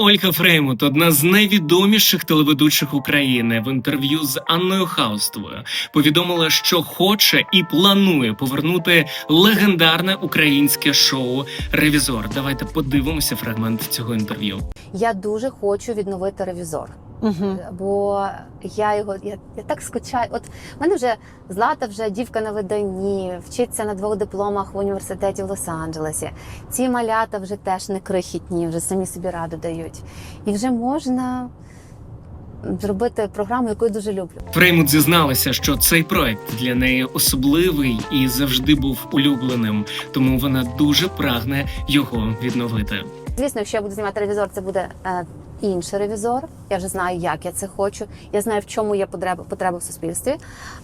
Ольга Фреймут, одна з найвідоміших телеведучих України, в інтерв'ю з Анною Хаустовою повідомила, що хоче і планує повернути легендарне українське шоу Ревізор. Давайте подивимося фрагмент цього інтерв'ю. Я дуже хочу відновити ревізор. Угу. Бо я його я, я так скучаю. От в мене вже злата, вже дівка на виданні, вчиться на двох дипломах в університеті в Лос-Анджелесі. Ці малята вже теж не крихітні, вже самі собі раду дають. І вже можна зробити програму, яку я дуже люблю. Фреймут зізналася, що цей проект для неї особливий і завжди був улюбленим, тому вона дуже прагне його відновити. Звісно, якщо я буду знімати ревізор, це буде е, інший ревізор. Я вже знаю, як я це хочу. Я знаю, в чому є потреба, потреба в суспільстві.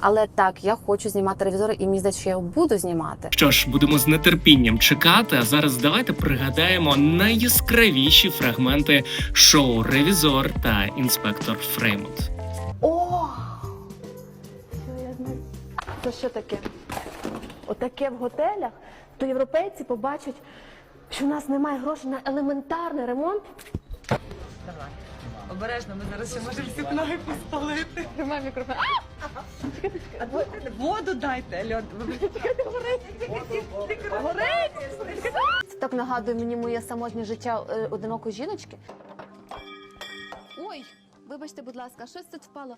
Але так, я хочу знімати ревізори, і мені здається, що я його буду знімати. Що ж, будемо з нетерпінням чекати. А зараз давайте пригадаємо найяскравіші фрагменти шоу Ревізор та інспектор Фреймут. О! Це що таке? Отаке в готелях, то європейці побачать, що в нас немає грошей на елементарний ремонт. Давай. Обережно, ми зараз ще можемо всі ноги поспалити. Тримай мікрофон. Воду дайте, горить! Це так нагадує мені моє самотнє життя е, одинокої жіночки. Ой, вибачте, будь ласка, щось тут впало.